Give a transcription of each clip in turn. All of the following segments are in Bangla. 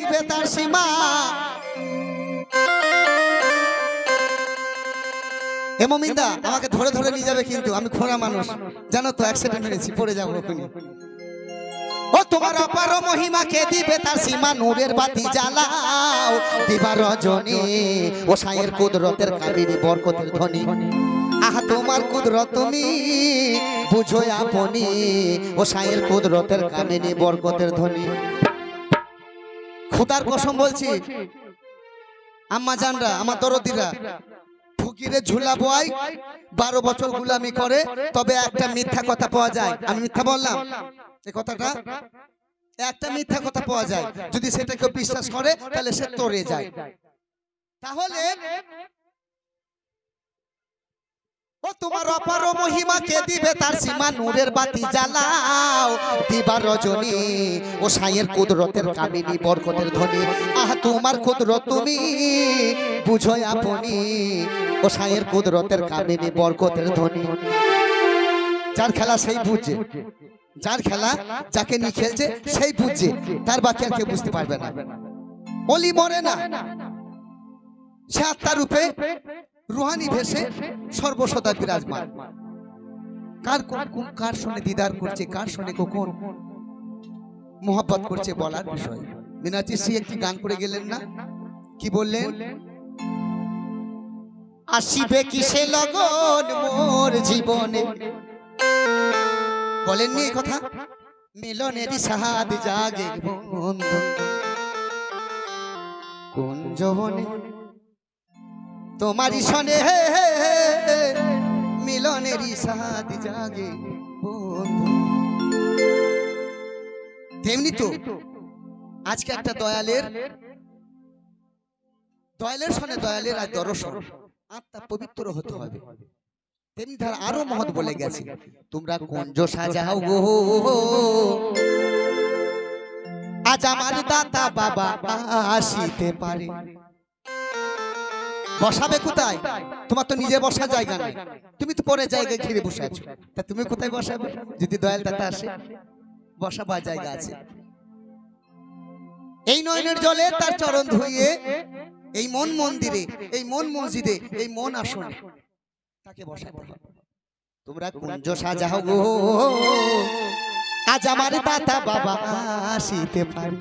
দিবে তার সীমা। এমমিন্দা আমাকে ধরে ধরে নিয়ে যাবে কিন্তু আমি খোঁড়া মানুষ। জানো তো অ্যাক্সিডেন্ট হয়েছি পড়ে যাব ওখানে ও তোমার অপার মহিমাকে দিবে তার সীমা? নূরের বাতি জ্বালাও দিবা রজনী। ও সায়ের কুদরতের কাবিনী বরকতের ধ্বনি। আহা তোমার কুদরত তুমি বুঝো আপনি। ও সায়ের কুদরতের কামিনী বরকতের ধ্বনি। খুদার কসম বলছি। আম্মা জানরা আমার দরদিরা ফকিরে ঝুলা বয় বারো বছর গুলামি করে তবে একটা মিথ্যা কথা পাওয়া যায়। আমি মিথ্যা বললাম? এই কথাটা? একটা মিথ্যা কথা পাওয়া যায়। যদি সেটা কেউ বিশ্বাস করে তাহলে সে তরে যায়। তাহলে ও তোমার অপার মহিমাকে দিবে তার সীমা নূরের বাতি জ্বালাও। দিবা রজনী ও সাইয়ের কুদরতের কামিনী বরকতের ধ্বনি। আহ তোমার কুদরত তুমি বুঝো আপনি। ও সাইয়ের কুদরতের কামিনী বরকতের ধ্বনি। যার খেলা সেই বুঝে। যার খেলা যাকে নিয়ে খেলছে সেই বুঝছে তার বাকি আর কেউ বুঝতে পারবে না। অলি মরে না। সে আত্মার রূপে রুহানি ভেসে সর্বসদা বিরাজমান। কার কোন কার সঙ্গে দিদার করছে কার সঙ্গে কখন? মোহাব্বত করছে বলার বিষয়। মিনাচি শ্রী একটি গান করে গেলেন না? কি বললেন? আসিবে কিসে লগন মোর জীবনে? বলেননি এই কথা? মিলনেরই সাহাদ জাগে বন্ধু। কোন যৌবনে তোমারই সনে হে হে মিলনেরই সাহাদ জাগে বন্ধু। তেমনি তো আজকে একটা দয়ালের দয়ালের সনে দয়ালের আজ দর্শন, আত্মা পবিত্র হতে হবে। তেমনি ধারা আরও মহৎ বলে গেছে, তোমরা কুঞ্জ সাজাও গো। আজ আমার দাতা বাবা আসিতে পারে। বসাবে কোথায়? তোমার তো নিজে বসার জায়গা নেই। তুমি তো পরে জায়গায় ঘিরে বসে আছো। তা তুমি কোথায় বসাবে? যদি দয়াল দাতা আসে বসাবার জায়গা আছে। এই নয়নের জলে তার চরণ ধুইয়ে এই মন মন্দিরে এই মন মসজিদে এই মন আসনে তাকে বসাতে হবে। তোমরা কুঞ্জ সাজাও গো আজ আমার দাতা বাবা আসিতে পারে।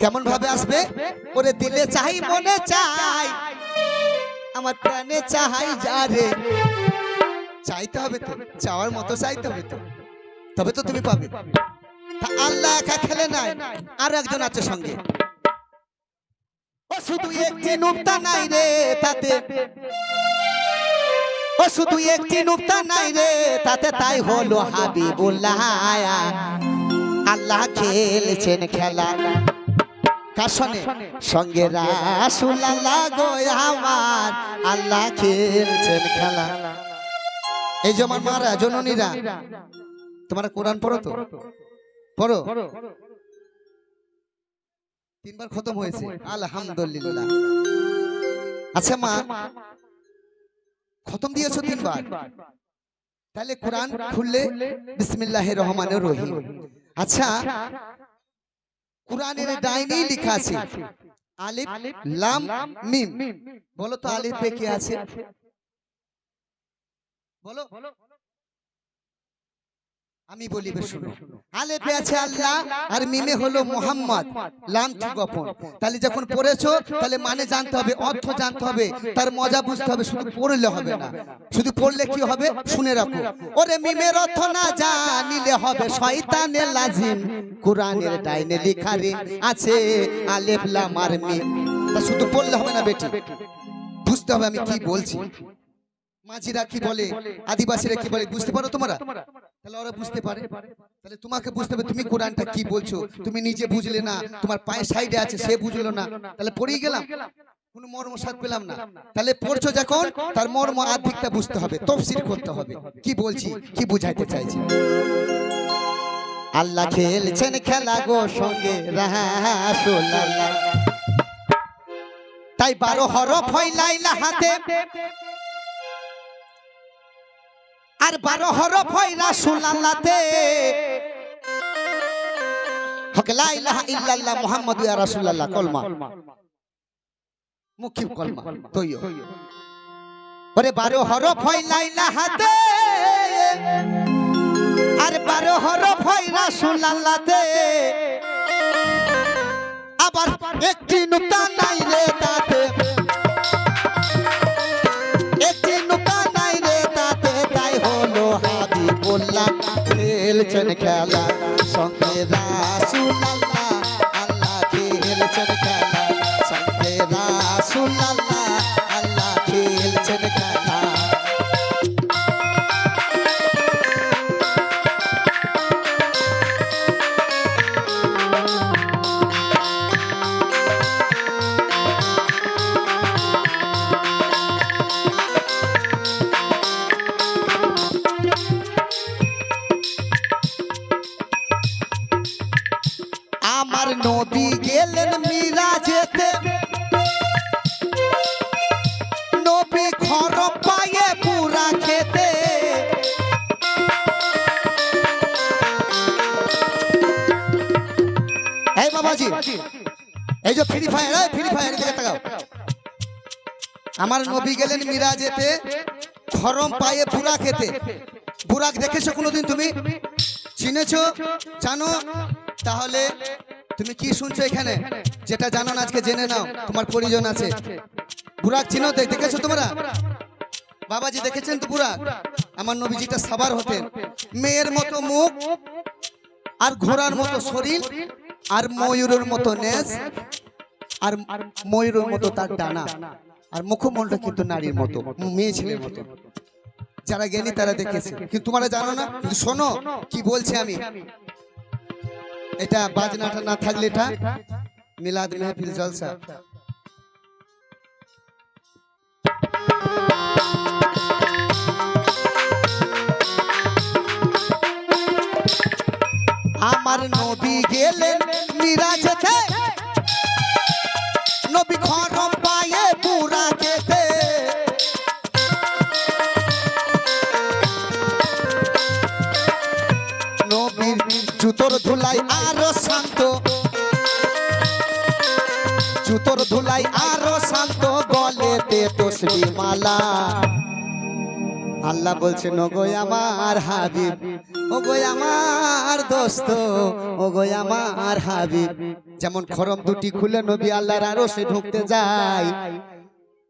কেমন ভাবে আসবে? ওরে দিলে চাই, মনে চাই। আমার প্রাণে চাই যারে চাইতে হবে তো, চাওয়ার মতো চাইতে হবে তো। তবে তো তুমি পাবে। আল্লাহ একা খেলে নাই, আর একজন আছে সঙ্গে। ও শুধু একটি নুক্তা নাই রে তাতে। ও শুধু একটি নুক্তা নাই রে তাতে, তাই হলো হাবিবুল্লাহ। আল্লাহ খেলছেন খেলা। কার সঙ্গে সঙ্গে রাসুল্লাহ গো আমার আল্লাহ খেলছেন খেলা। এই যে আমার মারা জননীরা তোমরা কোরআন পড়ো তো? পড়ো তিনবার খতম হয়েছে। আলহামদুলিল্লাহ। আচ্ছা মা খতম দিয়েছ তিনবার? তাহলে কোরআন খুললে বিসমিল্লাহির রহমানির রহিম। আচ্ছা কোরআনের ডাইনি লেখা আছে আলিফ লাম মিম। বলো তো আলিফে কি আছে? বলো। আমি বলি শুনো। আলেফে আছে আল্লাহ আর মিমে হলো মোহাম্মদ। লাম কি গোপন। তাহলে যখন পড়েছো তাহলে মানে জানতে হবে অর্থ জানতে হবে। তার মজা বুঝতে হবে শুধু পড়লে হবে না। শুধু পড়লে কি হবে? শুনে রাখো। ওরে মিমের অর্থ না জানিলে হবে শয়তানে লাজিম। কোরআনের ডাইনে লেখা রে আছে আলেফ লাম আর মিম। তা শুধু পড়লে হবে না বেটি? বুঝতে হবে আমি কি বলছি? মাঝিরা কি বলে? আদিবাসীরা কি বলে? বুঝতে পারো তোমরা? তাহলে ওরা বুঝতে পারে। তাহলে তোমাকে বুঝতে হবে তুমি কোরআনটা কি বলছো? তুমি নিজে বুঝলে না তোমার পায়ে সাইডে আছে সে বুঝলো না। তাহলে পড়েই গেলাম। কোনো মর্ম সাথ পেলাম না। তাহলে পড়ছো যখন তার মর্ম আর্ধেকটা বুঝতে হবে তফসিল করতে হবে। কি বলছি? কি বুঝাইতে চাইছি? আল্লাহ খেলছেন খেলা গো সঙ্গে তাই বারো হরফ হয় লাইলা হাতে। আর বারো হরফ হয় রাসুলাল্লাতে হকে লা ইলাহা ইল্লাল্লাহ মুহাম্মাদু ইয়া রাসূলুল্লাহ, কলমা। মুখী কলমা তৈয় ওরে বারো হরফ হয় লা ইলাহাতে। আর বারো হরফ রাসূলুল্লাহতে আবার একটি নুক্তা নাই রে তাতে। খেলছেন খেলা সঙ্গে রাসুল আল্লাহ খেলছেন খেলা সঙ্গে রাসুল আল্লাহ নবী গেলেন মিরাজেতে। নবী ঘর পায়ে পুরা খেতে। এই বাবাজি, এই যে ফ্রি ফায়ার ফ্রি ফায়ার দিকে তাকাও। আমার নবী গেলেন মিরাজেতে খরম পায়ে পুরা খেতে। বুরাক দেখেছ কোনোদিন তুমি? চিনেছো? জানো? তাহলে তুমি কি শুনছো এখানে? যেটা জানো না, আজকে জেনে নাও, তোমার পরিজন আছে। বুরাক চিনো দেখ- দেখেছ তোমরা? বাবাজি দেখেছেন তো বুরাক আমার নবীজিটা সাবার হতেন। মেয়ের মতো মুখ আর ঘোড়ার মতো শরীর আর ময়ূরের মতো নেজ আর ময়ূরের মতো তার ডানা। আর মুখমণ্ডল কিন্তু নারীর মতো, মেয়ে ছেলের মতো। যারা জ্ঞানী তারা দেখেছে। কিন্তু তোমরা জানো না? কিন্তু শোনো, কি বলছি আমি? এটা বাজনাটা না থাকলে এটা মিলাদ মেহফিল জলসা। আমার নবী গেলেন মিরাজেতে। শান্ত। জুতোর ধুলাই আরও শান্ত গলেতে তসবি মালা। আল্লাহ বলছেন, ওগো আমার হাবিব, ওগো আমার দোস্ত, ওগো আমার হাবিব। যেমন খরম দুটি খুলে নবী আল্লাহর আরও সে ঢুকতে যায়।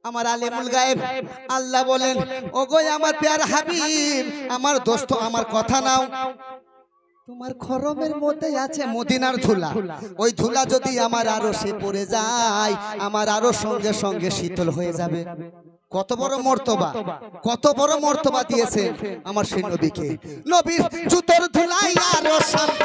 আমার আলেমুল গায়েব আল্লাহ বলেন, ওগো আমার প্যার হাবিব, আমার দোস্ত, আমার কথা নাও। তোমার খরমের মধ্যে আছে মদিনার ধুলা। ওই ধুলা যদি আমার আরও সে পড়ে যায় আমার আরও সঙ্গে সঙ্গে শীতল হয়ে যাবে। কত বড় মর্তবা কত বড় মর্তবা দিয়েছে আমার সেই নবীকে। নবীর জুতোর ধুলাই আরও শান্ত।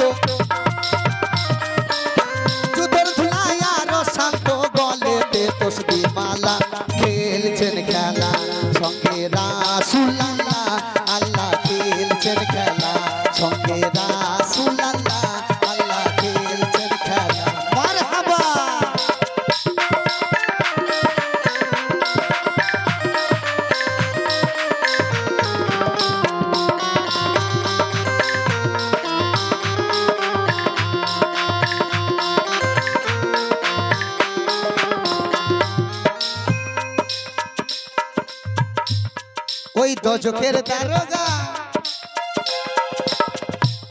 দজকের দারোগা।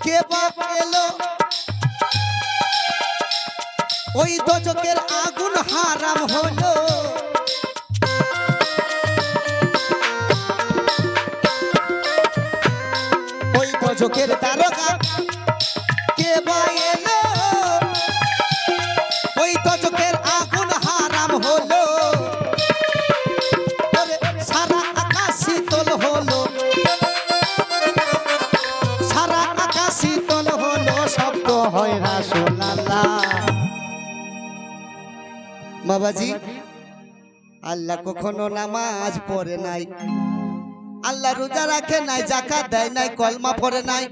কে বাপ এলো? ওই দজকের আগুন হারাম হলো। ওই দজকের দারোগা বাবাজি, আল্লাহ কখনো নামাজ পড়ে নাই। আল্লাহ রোজা রাখে নাই জাকাত দেয় নাই, কলমা পড়ে নাই।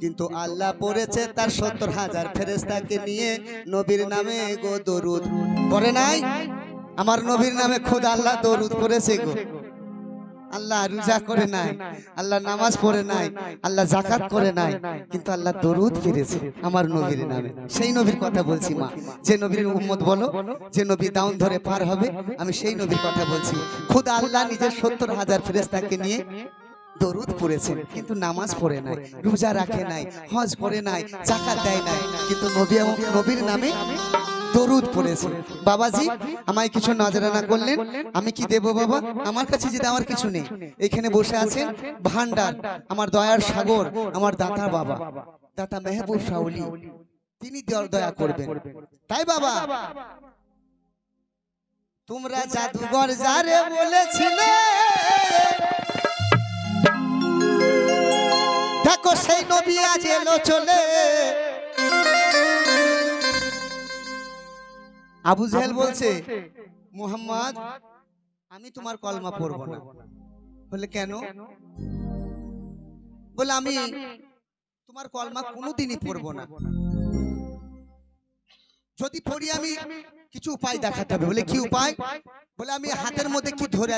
কিন্তু আল্লাহ পড়েছে তার সত্তর হাজার ফেরেস্তাকে নিয়ে নবীর নামে গো দরুদ। পড়ে নাই? আমার নবীর নামে খুদ আল্লাহ দরুদ পড়েছে গো। আল্লাহ রোজা করে নাই আল্লাহ নামাজ পড়ে নাই আল্লাহ জাকাত করে নাই কিন্তু আল্লাহ দরুদ ফিরেছে আমার নবীর নামে। সেই নবীর কথা বলছি মা যে নবীর উম্মত বলো যে নবী দাউন ধরে পার হবে আমি সেই নবীর কথা বলছি। খুদ আল্লাহ নিজের সত্তর হাজার ফেরেস্তাকে নিয়ে দরুদ পড়েছেন কিন্তু নামাজ পড়ে নাই রোজা রাখে নাই হজ করে নাই জাকাত দেয় নাই কিন্তু নবী এবং নবীর নামে দরুদ পড়েছে। বাবাজি আমায় কিছু নজরানা করলেন। আমি কি দেব বাবা? আমার কাছে যে দেওয়ার কিছু নেই। এখানে বসে আছেন ভান্ডার আমার দয়ার সাগর আমার দাতা বাবা। দাতা মেহবুব শাওলি। তিনি দয়া করবেন। তাই বাবা। তোমরা জাদুঘর যারে বলেছিলে। দেখো সেই নবী আজ এলো চলে। আবু জাহেল বলছে মোহাম্মদ আমি তোমার কলমা পড়ব না। বলে কেন? বলে আমি তোমার কলমা কোনোদিনই পড়ব না। যদি পড়ি আমি কিছু উপায় দেখাতে হবে। বলে কি উপায়? বলে আমি হাতের মধ্যে কি ধরে